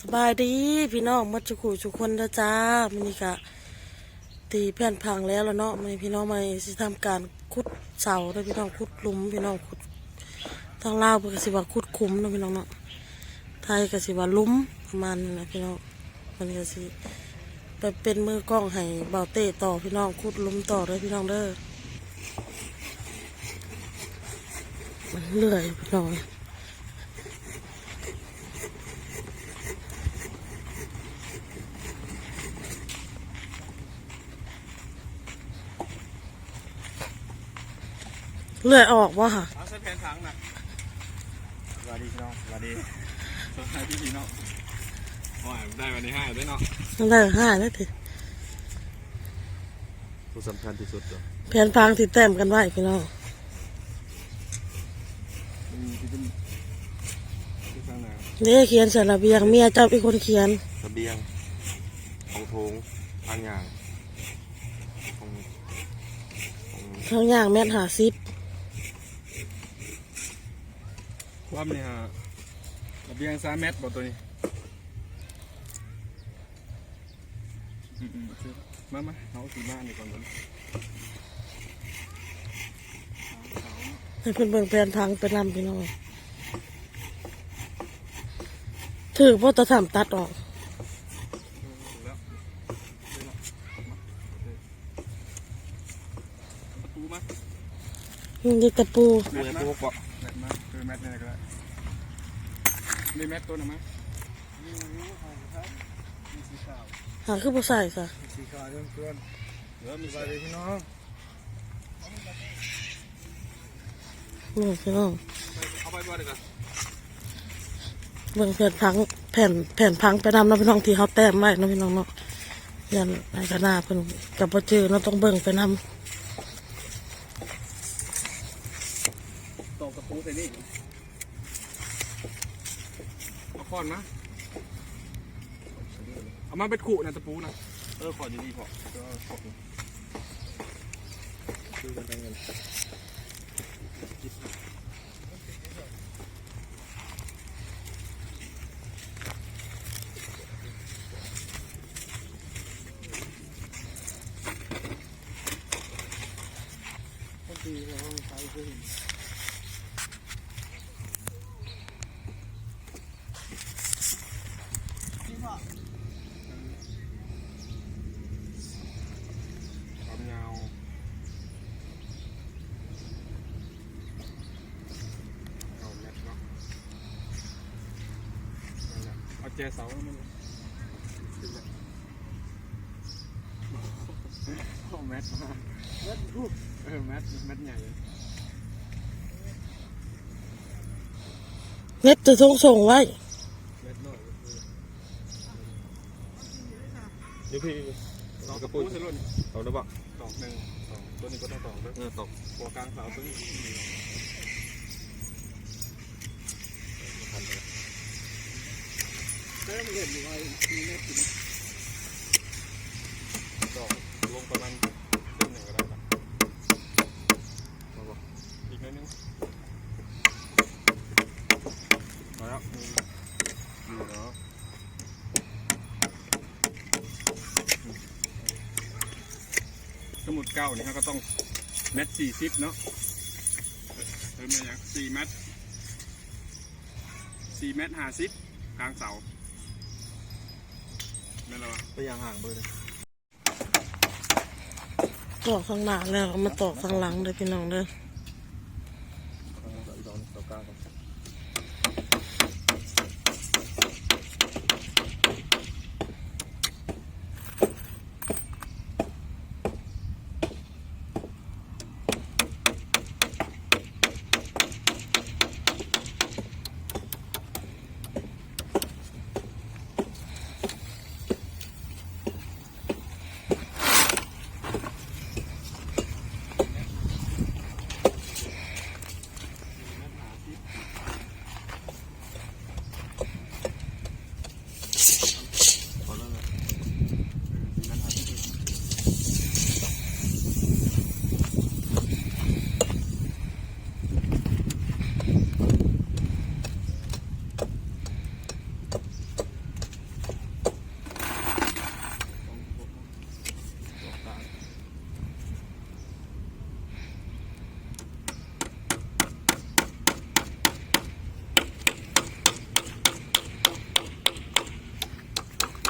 สบายดีพี่น้องมัดจุกุทุกคนนะจ้ามันนี่กะตีแผ่นพังแล้วแล้วเนาะมันพี่น้องมาสิทำการขุดเสาด้วพี่น้องขุดลุมพี่น้องขุดทางลาวเพิ่นก็สิว่าขุดคุ้มนะพี่น้องเนาะไทยก็สิว่าลุมประมาณนั้นะพี่น้องมันก็สิไปเป็นมือกล้องให้เบาเต้ต่อพี่น้องขุดลุมต่อเลยพี่น้องเด้อมันเลื่อยพี่น้อง เลื่อยออกวะค่ะเอาใส่แผ่นถังนะสวัสดีพี่น้องสวัสดีสวัสดีพี่น้องว่าได้วันนี้ให้ด้วยเนาะมันได้ห้าแล้วทีผู้สำคัญที่สุดเลยแผนพังติดแต้มกันไว้พี่น้องมีที่เป็นที่ข้างหน้านี่เขียนใส่ระเบียงเมียเจ้าเป็นคนเขียนระเบียงของโถงทางอย่างของของทั้งอย่างแม่นหาซิป ความเนี่ยระเบียงสามเมตรบ่ตัวนี้อืมๆคือมามาเอาสีบ้านนี่ก่อนก่อนให้เพิ่นเบิ่งแผนพังไปนำพี่น้องถือพ่อตะถามตัดออกแล้วประตูมานี่ตะปูแมทมาแม ทมาคือแมทนี่ก็ได้มีแมทตัวหนึ่งมั้ยหาคือบ่ใส่ซะสีขาวเพื่อนเดี๋ยวมีสวัสดีพี่น้องนี่พี่น้องเอาไปบ่ดีกว่าเบิ่งแผ่นพังแผ่นแผ่นพังไปนำเนาะพี่น้องที่เขาแต้มไว้เนาะพี่น้องเนาะยันไอ้กระนาเพิ่นกับบ่เจอเนาะต้องเบิ่งไปนำ ตอกกระปูใส่นี่เอาค้อนมาเอามาเป็นขู่นะตะปูนะ เออขอดีๆพอก็ขอบคือกันได้เงิน ความยาวเอาแมทเนาะนั่น แหละเอาแจเสาแล้วมันขึ้นแล้วเอาแมทมาแมทรูปเออแมทแมทใหญ่เน็ตจะส่งส่งไว้ แมทน้อยเดี๋ยวพี่เอากระปุกสลุนเอาได้ปะดอกหนึ่งสองตัวนี้ก็ต้องสองด้วยเออตกหัวกลางเสาตัวนี้ ดอกลงประมาณเส้นหนึ่งก็ได้ปะเอาปะอีกนิดนึงมาแล้วมีอยู่เนาะสมุดเก้านี่เขาก็ต้องเม็ดสี่สิบเนาะเติมไปอย่างสี่เม็ดสี่เม็ดห้าสิบกลางเสา ไม่นแล้วะไปยังห่างเบอร์เลยตอกข้างหน้าแล้วมาตอกข้างหลังเลยพี่น้องเด้อ ตอนต่อกลางก่อน พ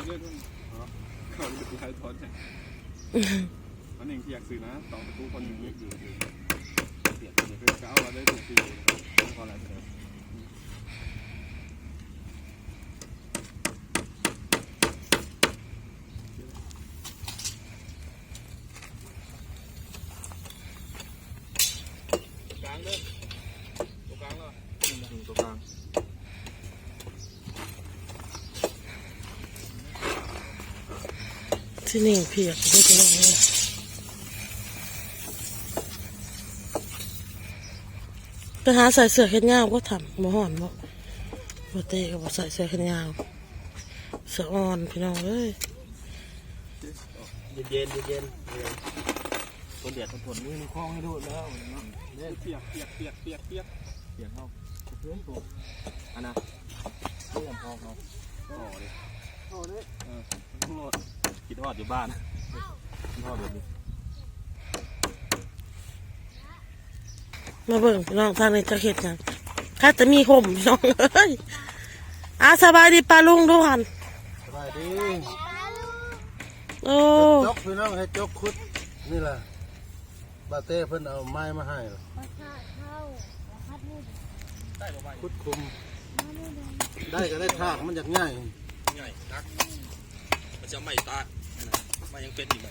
เรื่องเขา เรื่องไทยทอนมันหนึ่งที่อยากซื้อนะสองประตูคนหนึ่งอยู่อยู่เสียดเดี๋ยวคือจะเอาเราได้ถูกตีต้องพออะไรเถอะกลางเด้อตัวกลางแล้วตัวกลาง ที่นี่เพียกด้วยพี่น้องเลยไปหาใส่เสื้อแขนยาวก็ทำบ่ห่อนบ่บ่เตะก็บ่ใส่เสื้อแขนยาวเสื้ออ่อนพี่น้องเอ้ยเย็นเย็นเย็นคนเดียดคนทนมือในคลองให้ดูแล้วเล่นเปียกเปียกเปียกเปียกเปียกเสียงเขาเพื่อนตัวอันนะเรื่องพอเขาต่อเลยโอ้ยเออทั้งหมด คิดทอดอยู่บ้านคิดทอดแบบนี้มาเบิ่งพี่น้องทางในจะเห็ดหยังข้าจะมีห่มพี่น้องเอ้ยอาสบายดีปลาลุงดูหันสบายดีโอ้จกพี่น้องให้จกคุดนี่แหละบาเต้เพิ่นเอาไม้มาให้ล่ะคุดคุม ได้ก็ได้ทากมันจากง่ายใหญ่นัก มันจะไม่ตามันยังเป็นอีกไหม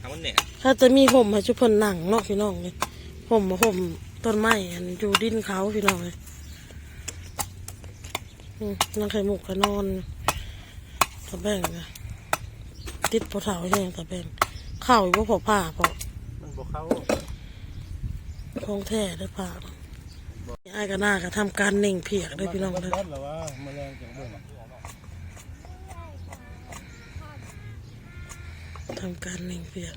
ทำมันแหน่ข้าจะมีห่มให้ชุบเพิ่นหนังเนาะพี่น้องเลยห่มมาห่มต้นไม้อันอยู่ดินเขาพี่น้องเลยอืมนั่งไข่มุกก็นอนตะแบงนะติดปะเถาใช่ไหมตะแบงข้าวอยู่ว่าพอผ้าพอมันบอกเขาของแท้ได้ผ้าไอ้ายก็น่าก็ทำการเน่งเพียกได้พี่น้องมันเลย ทำการเน่งเพียก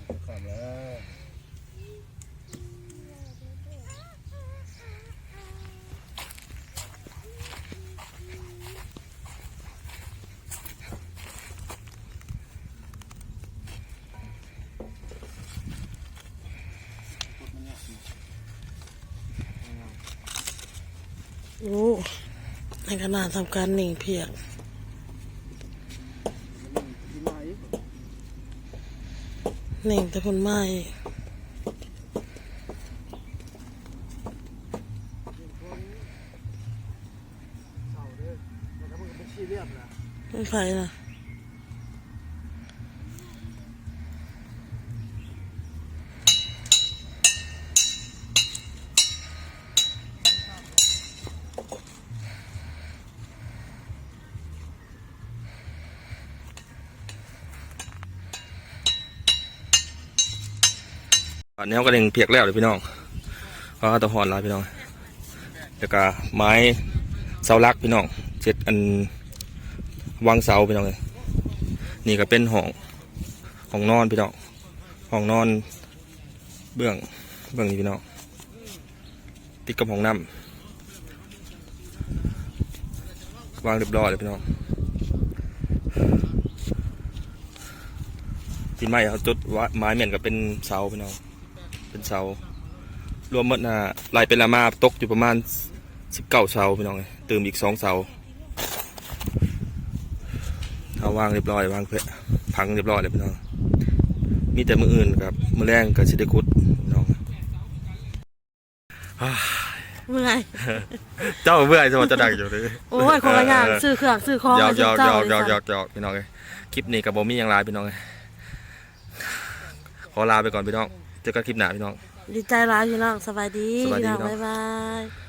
โอ้ไอ้ายก็น่าทำการเน่งเพียก หน่งแต่คนไม้เอาเด้อมันก็มันก็เป็นชี้เรียบนะไม่ไฟนะ อันนี้เขาก็เล็งเพียกแล้วเลยพี่น้องเพราะตะหอนลายพี่น้องแล้วก็ไม้เสาลักพี่น้องเจ็ดอันวางเสาพี่น้องเลยนี่ก็เป็นห้องห้องนอนพี่น้องห้องนอนเบื้องเบื้องนี้พี่น้องติดกับห้องน้ำวางเรียบร้อยเลยพี่น้องที่ไม้เขาจุดว่าไม้เหมือนกับเป็นเสาพี่น้อง เป็นเสารวมหมดนะลายเป็นละมาตกอยู่ประมาณสิบเก้าเสาพี่น้องเอ้ยเติมอีกสองเสาถ้าวางเรียบร้อยวางเพื่อพังเรียบร้อยเลยพี่น้องมีแต่มืออื่นกับมือแรงกับชิไดคุดพี่น้องอ่าเมื่อยเจ้าเบื่อจะมาจะดังอยู่เลยโอ้ยคนละอย่างซื้อเครื่องซื้อของหยอกหยอกหยเจ้าอกหยอกเลยหยอกหยอกพี่น้องเอ้ยคลิปนี้กับโบมี่ยังไลายพี่น้องเอ้ยขอลาไปก่อนพี่น้อง เจอกันคลิปหน้าพี่น้อง ดีใจร้ายพี่น้องสบายดีสบายดีพี่น้องเนาะบ๊ายบาย